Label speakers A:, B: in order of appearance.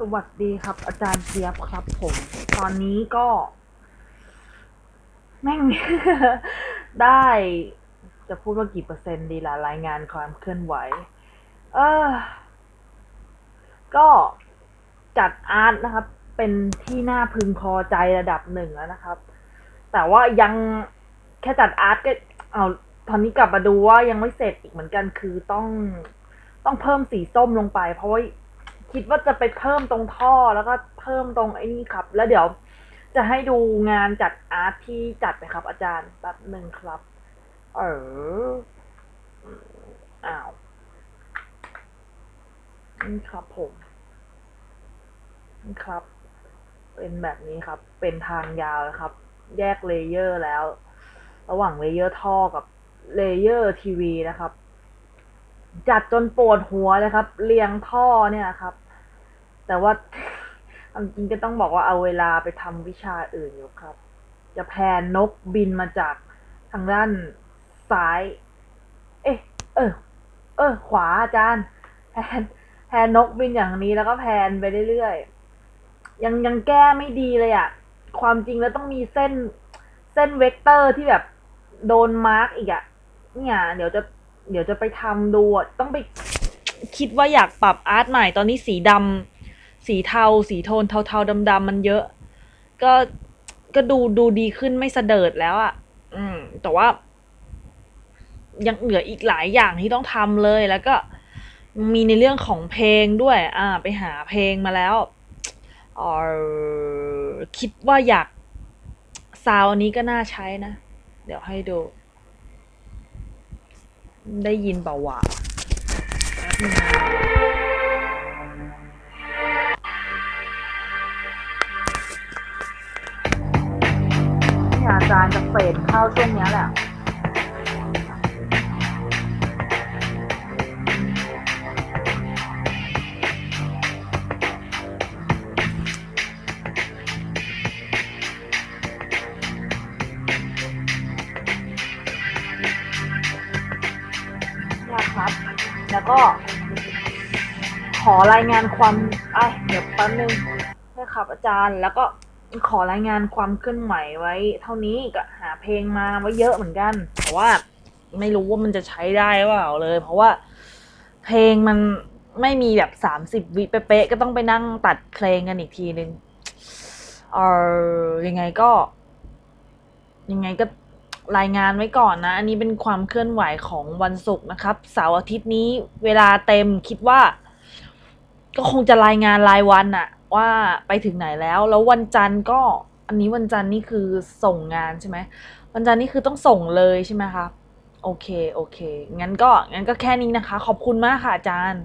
A: สวัสดีครับ อาจารย์เจี๊ยบครับ ผม ตอนนี้ก็ แม่ง ได้จะพูดว่ากี่เปอร์เซ็นต์ดีล่ะรายงานความเคลื่อนไหว เออ ก็จัดอาร์ตนะครับ เป็นที่น่าพึงพอใจระดับหนึ่งแล้วนะครับ แต่ว่ายังแค่จัดอาร์ตก็ เอาตอนนี้กลับมาดูว่ายังไม่เสร็จอีกเหมือนกันคือต้องต้องเพิ่มสีส้มลงไป เพราะว่า คิดว่าจะไปเพิ่มตรงท่อแล้วก็เพิ่มตรงไอ้นี่ครับ แล้วเดี๋ยวจะให้ดูงานจัดอาร์ตที่จัดไปครับ อาจารย์แป๊บหนึ่งครับ เอออ้าวนี่ครับผมนี่ครับ เป็นแบบนี้ครับ เป็นทางยาวครับ แยกเลเยอร์แล้ว ระหว่างเลเยอร์ท่อกับเลเยอร์ทีวีนะครับ จัดจนปวดหัวเลยครับ เรียงท่อเนี่ยครับ แต่ว่าเอาจริงก็ต้องบอกว่าเอาเวลาไปทำวิชาอื่นอยู่ครับ จะแพนนกบินมาจากทางด้านซ้าย เอ๊ะ เออ เออ ขวาอาจารย์ แพนแพนนกบินอย่างนี้แล้วก็แพนไปเรื่อยๆ ยังยังแก้ไม่ดีเลยอะความจริงแล้วต้องมีเส้นเส้นเวกเตอร์ที่แบบโดนมาร์กอีกอะเนี่ยเดี๋ยวจะเดี๋ยวจะไปทำดูต้องไปคิดว่าอยากปรับอาร์ตใหม่ตอนนี้สีดำ สีเทา สีโทนเทาๆดำๆมันเยอะ ก็ก็ดูดูดีขึ้นไม่เสดิร์ดแล้วอะ่ะ อืม แต่ว่า ยังเหลืออีกหลายอย่างที่ต้องทำเลยแล้วก็มีในเรื่องของเพลงด้วย อ่า ไปหาเพลงมาแล้วออคิดว่าอยากซาวอันนี้ก็น่าใช้นะ เดี๋ยวให้ดู ได้ยินเปล่าวะ ฟดเข้าช่วงนี้แหละเนี่ยครับ แล้วก็ ขอรายงานความไอยเดี๋ยวแป๊บนึงนะครับอาจารย์แล้วก็ ขอรายงานความเคลื่อนไหวไว้ เท่านี้ก็หาเพลงมาไว้เยอะเหมือนกัน แต่ว่าไม่รู้ว่ามันจะใช้ได้หรือเปล่าเลย เพราะว่าเพลงมันไม่มีแบบสามสิบวิเป๊ะๆก็ต้องไปนั่งตัดเพลงกันอีกทีนึงเออยังไงก็ ยังไงก็รายงานไว้ก่อนนะ อันนี้เป็นความเคลื่อนไหวของวันศุกร์นะครับเสาร์อาทิตย์นี้เวลาเต็มคิดว่า ก็คงจะรายงานรายวันอะ ว่าไปถึงไหนแล้ว แล้ววันจันทร์ก็อันนี้วันจันทร์นี่คือส่งงานใช่ไหมวันจันทร์นี่คือต้องส่งเลยใช่ไหมคะโอเคโอเคงั้นก็งั้นก็แค่นี้นะคะ ขอบคุณมากค่ะอาจารย์